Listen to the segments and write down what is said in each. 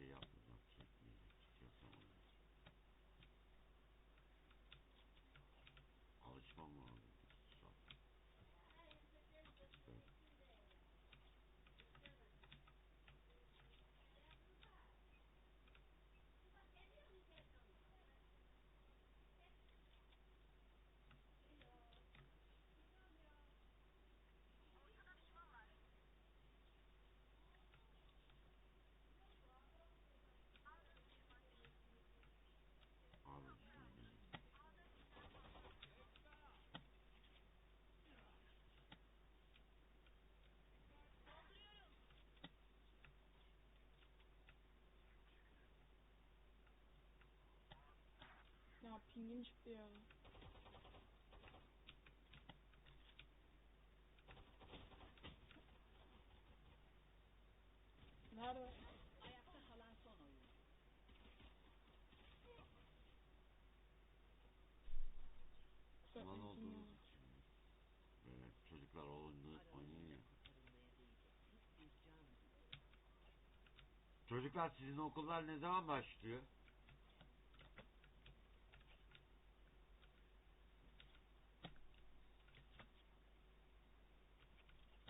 şey yapmayacağım. Çekmeyeceğim. Çıkıyorsam olmaz. Alışmam lazım. Şu an. Evet. Abi şimdi Ya pingim çıktı ya. Nerede? Ayakta kalan son oyun. Ya. için. Böyle çocuklar oyunu oynuyor. Çocuklar sizin okullar ne zaman başlıyor?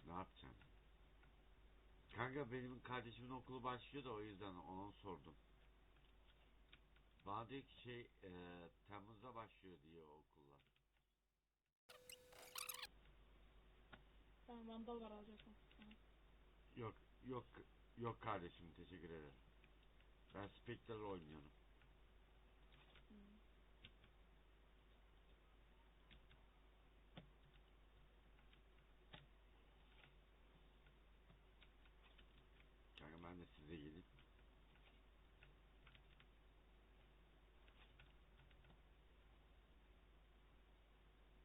Ne yapacağım? Kanka benim kardeşimin okulu başlıyor da o yüzden onu sordum. Bana diyor ki şey e, Temmuz'da başlıyor diyor okullar. Ben vandal var alacaktım. Yok yok yok kardeşim teşekkür ederim. Ben Spectre oynuyorum. De size gelip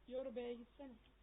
Yoru gitsene.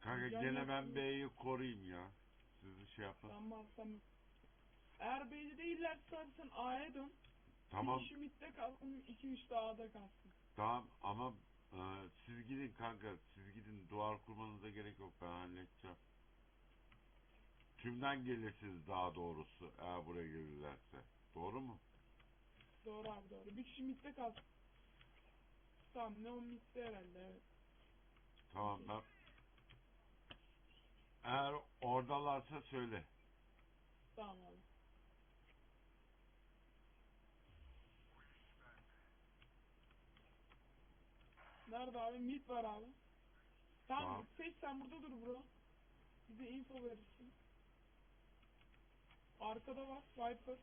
Kanka gene ben B'yi koruyayım ya. Sizi şey yapın. Sanmaz sanmaz. Eğer belli değillerse sen A'ya dön. Tamam. Bir kişi midde kalsın, iki üç de kalsın. Tamam ama e, siz gidin kanka siz gidin duvar kurmanıza gerek yok ben halledeceğim. Tümden gelirsiniz daha doğrusu eğer buraya gelirlerse. Doğru mu? Doğru abi doğru. Bir kişi midde kalsın. Tamam ne o midde herhalde evet. Tamam ben eğer oradalarsa söyle. Tamam abi. Nerede abi? Mid var abi. Tamam, Tamam. Seç sen burada dur bro. Bize info verirsin. Arkada var Viper.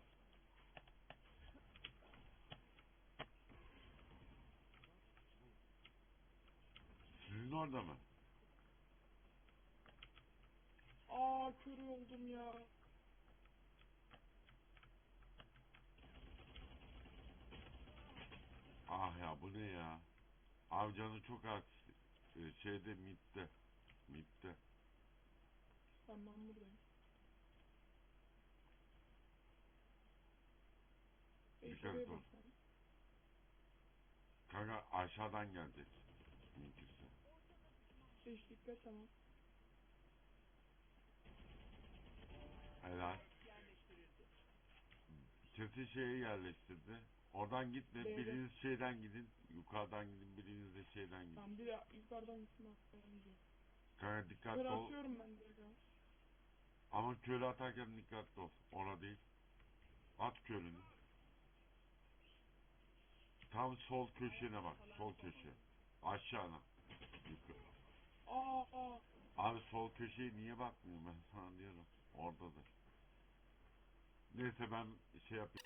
Sizin orada mı? Aa kör oldum ya. Ah ya bu ne ya? Abi canı çok az. Ee, Şeyde midde. Midde. Tamam ben buradayım. Dikkat sen. Kanka aşağıdan gelecek. Mümkünse. Seç dikkat tamam. Helal. Çatı şeyi yerleştirdi. Oradan gitme. B'de. Biriniz şeyden gidin. Yukarıdan gidin. Biriniz de şeyden gidin. Tamam bir de yukarıdan gitsin aşağıdan gidiyor. Kanka Kör dikkatli ol. atıyorum ben direkt abi. Ama körü atarken dikkatli ol. Ona değil. At körünü. Tam sol köşene bak. Sol köşe. Aşağına. Yukarı. Abi sol köşeye niye bakmıyorum ben sana diyorum. Oradadır. Neyse ben şey yapayım.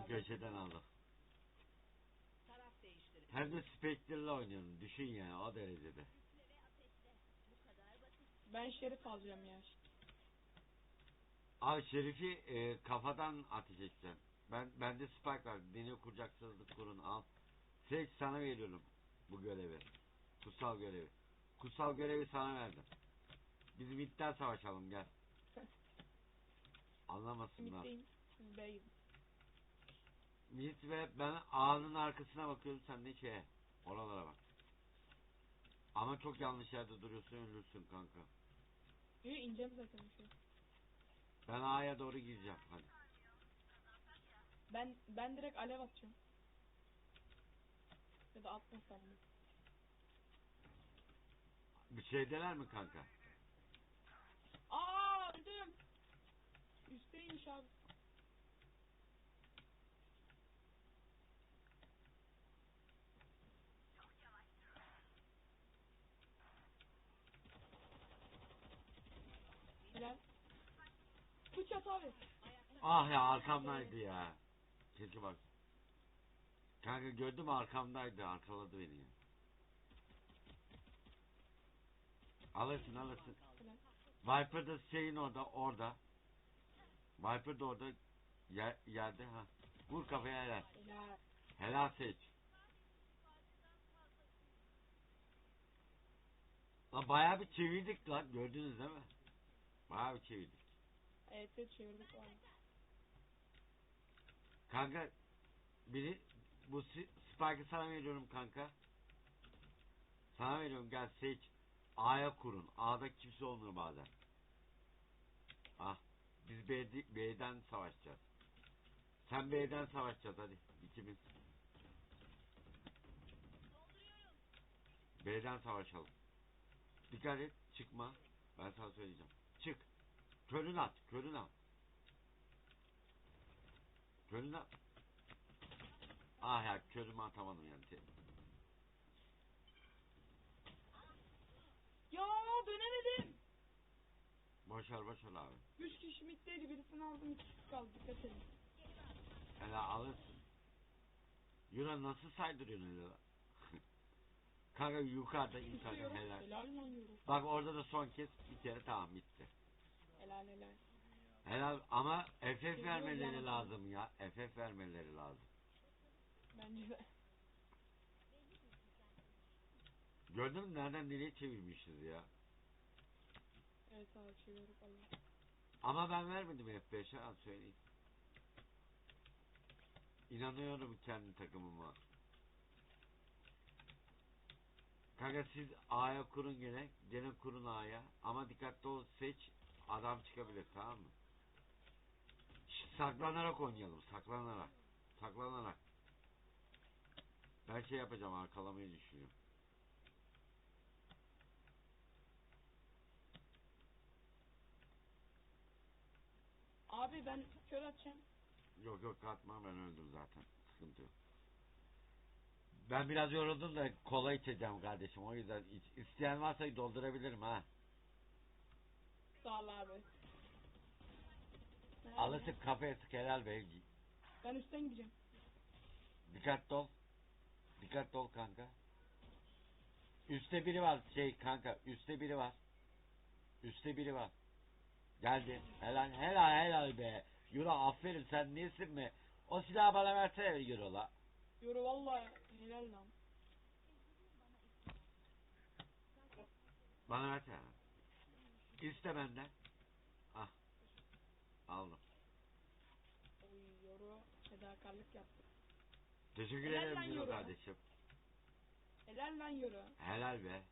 Abi. köşeden aldım. Taraf değiştirin. Hem de Spectre'la oynuyorum. Düşün yani o derecede. Ben şerif alacağım ya. Abi Şerif'i e, kafadan edeceğim. Ben bende spike var. Deniyor kurcaksızlık kurun al. Seç sana veriyorum bu görevi. Kutsal görevi. Kutsal görevi sana verdim. Biz midden savaşalım gel. Anlamasınlar. Mid'deyim. Siz Mid ve ben ağanın arkasına bakıyorum sen de şeye. Oralara bak. Ama çok yanlış yerde duruyorsun ölürsün kanka. Yo ineceğim zaten bir şey. Ben A'ya doğru gireceğim hadi. Ben ben direkt alev atacağım. Ya da atmasam mı? Bir şeydeler mi kanka? Aa öldüm. Üstteymiş abi. Helal. Bıçak abi. Ah ya arkamdaydı ya. Keşke bak. Kanka gördüm arkamdaydı arkaladı beni ya. Alırsın alırsın. Viper da şeyin orada orada. Viper da orada yer, yerde ha. Vur kafaya helal. Helal. Helal seç. Lan bayağı bir çevirdik lan gördünüz değil mi? Bayağı bir çevirdik. Evet çevirdik var. Kanka biri bu Spike'ı sana veriyorum kanka. Sana veriyorum gel seç. A'ya kurun. A'da kimse olmuyor bazen. Ah. Biz B'de, B'den savaşacağız. Sen B'den savaşacağız hadi. İkimiz. B'den savaşalım. Dikkat et çıkma. Ben sana söyleyeceğim. Çık. Körün at. Körün at. At. Ah ya körümü atamadım yani. Ya dönemedim. Boşver boşver abi. Üç kişi middeydi birisini aldım iki kişi kaldı dikkat edin. Hele alırsın. Yuna nasıl saydırıyorsun lan? Kanka yukarıda in kanka Tutuyorum. helal. Helal lan yürü. Bak orada da son kez bir kere tamam bitti. Helal helal. Helal ama FF Geliyor vermeleri lazım ya. FF vermeleri lazım. Bence de. Gördün mü nereden nereye çevirmişiz ya. Evet abi çevirdik Allah. Ama ben vermedim F5'e az söyleyeyim. İnanıyorum kendi takımıma. Kanka siz A'ya kurun gene. Gene kurun A'ya. Ama dikkatli ol seç. Adam çıkabilir tamam mı? Saklanarak oynayalım. Saklanarak. Saklanarak. Ben şey yapacağım arkalamayı düşünüyorum. Abi ben kör atacağım. Yok yok atma ben öldüm zaten. Sıkıntı yok. Ben biraz yoruldum da kola içeceğim kardeşim. O yüzden iç, isteyen varsa doldurabilirim ha. Sağ ol abi. Alırsın kafaya sık helal be. Ben üstten gideceğim. Dikkatli ol. Dikkatli ol kanka. Üste biri var şey kanka. Üste biri var. Üste biri var. Geldi. Helal helal helal be. Yura aferin sen nesin be. O silahı bana versene Euro la. Yoru valla helal lan. Bana versene. İste benden. Aldım. Oy yoru fedakarlık yaptı. Teşekkür Helal ederim Yuro. kardeşim. Helal lan yoru. Helal be.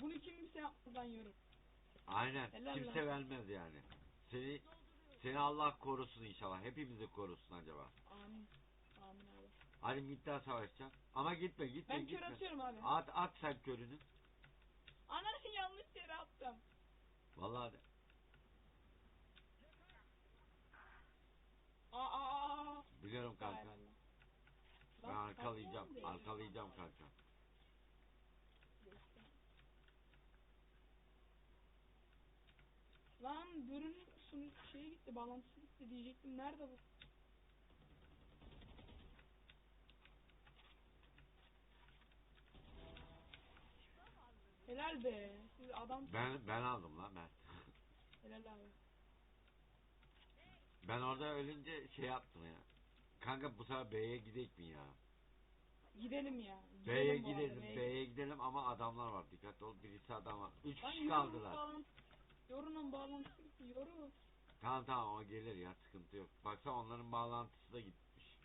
Bunu kimse yapmaz lan yoru. Aynen. Helal Kimse lan. vermez yani. Seni seni Allah korusun inşallah. Hepimizi korusun acaba. Amin. Amin abi. Hadi midden savaşacağım. Ama gitme gitme Ben kör gitme. atıyorum abi. At at sen körünü. Ananı yanlış yere attım. Vallahi de. Aa. Biliyorum kanka. Ben Lan, arkalayacağım. oldu. Arkalayacağım kanka. Lan durun sonu şeye gitti, bağlantısı gitti diyecektim. Nerede bu? Helal be. Siz adam Ben ben aldım lan ben. helal abi. Ben orada ölünce şey yaptım ya. Kanka bu sefer B'ye gidek mi ya? Gidelim ya. B'ye Gidelim bu arada, gidelim, B'ye gidelim ama adamlar var. Dikkatli ol. Birisi adam var. Üç Lan kişi kaldılar. bağlantı- Yorunun bağlantısı gitti. Tamam tamam o gelir ya sıkıntı yok. Baksana onların bağlantısı da gitmiş.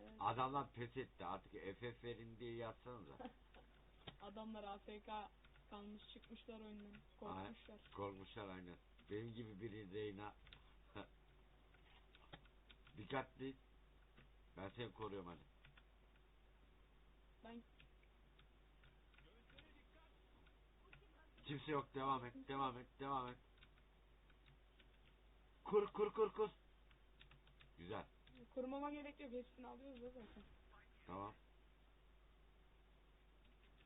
Evet. Adamlar pes etti artık FF verin diye yazsanıza. Adamlar AFK kalmış çıkmışlar oyundan. Korkmuşlar. Korkmuşlar aynen. Benim gibi biri Reyna. Dikkatli. Ben seni koruyorum hadi. Ben Kimse yok devam et devam et devam et. Kur kur kur kur. Güzel kurmama gerek yok. Hepsini alıyoruz da zaten. tamam.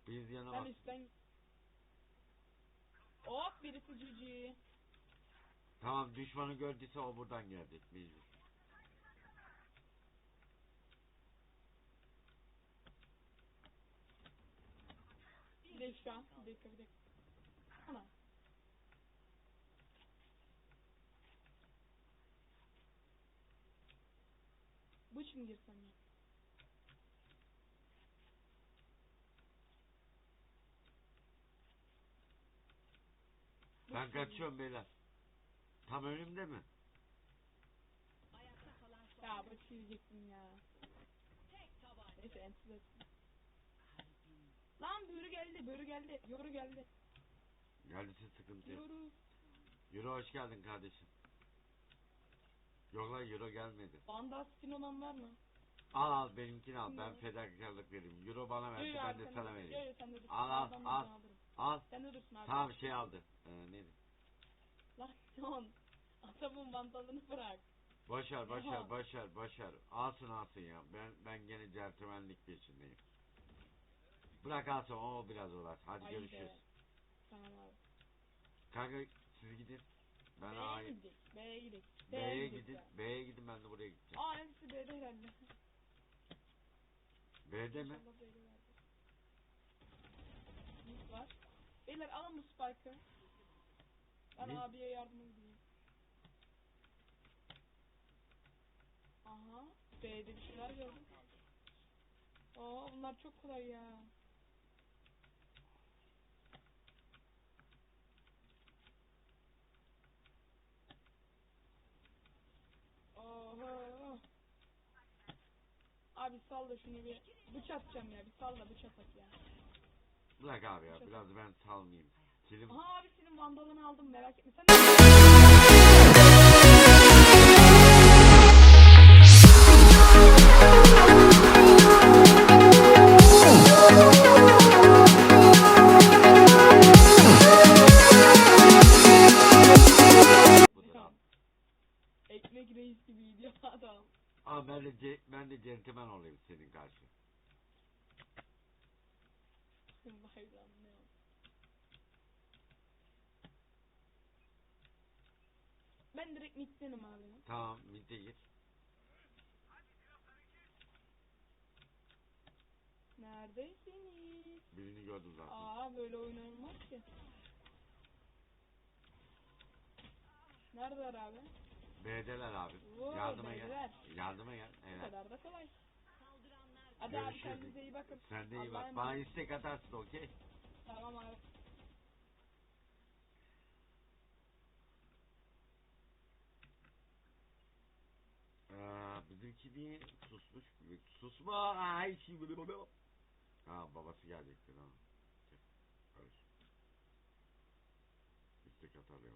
Biz yana Ben bak. üstten Hop birisi cici. Tamam düşmanı gördüyse o buradan geldi. Mecbur. Bir dakika. Bir dakika bir dakika. Ana. Bıç mı girsem ya? Ben kaçıyorum beyler. Tam önümde mi? Ya bıç yiyecektim ya. Neyse ensiz etsin. Lan börü geldi, börü geldi, yoru geldi. Geldiyse sıkıntı yok. Yoru. Euro hoş geldin kardeşim. Yok lan Euro gelmedi. Banda spin olan var mı? Al al benimkini al. Ben fedakarlık vereyim. Euro bana verdi ben de sana vereyim. Al, al, al. Al. Sen de dursun abi. Tamam şey aldı. Ee, neydi? Lan John. Adamın bandalını bırak. Başar başar başar başar. Alsın alsın ya. Ben ben gene centilmenlik peşindeyim. Bırak alsın o biraz uğraş. Hadi Ay görüşürüz. Tamam abi. Kanka siz gidin. Ben B'ye A'ya gidelim. B'ye gidelim. B'ye gidin. B'ye gidin ben de buraya gideceğim. Aa hepsi B'de herhalde. B'de mi? İnşallah B'de. Mid var. Beyler alın bu spike'ı. Ben Mid- abiye yardıma gideyim. Aha. B'de bir şeyler gördüm. Oo bunlar çok kolay ya. Abi sal da şunu bir bıç atacağım ya. Bir sal da bıç atak ya. Bırak abi ya biraz ben salmayayım. Kilim Aha abi senin vandalını aldım merak etme. Sen ekmek reis gibiydi adam. Ama ben de ce- ben de centilmen olayım senin karşı. Ne o. Ben direkt middenim abi. Tamam midde gir. Neredesiniz? Birini gördüm zaten. Aa böyle oyun olmaz ki. Neredeler abi? B'deler abi. Oo, Yardıma gel. Yardıma gel. Bu Evet. kadar da kolay. Hadi abi Görüşürüz. kendinize iyi bakın. Sen de iyi Allah'a bak. Bana emanet. istek atarsın okey. Tamam abi. Ee, bizimki niye susmuş? Susma. Ay şimdi. Ha babası gelecekti ha. Karış. İstek atar ya.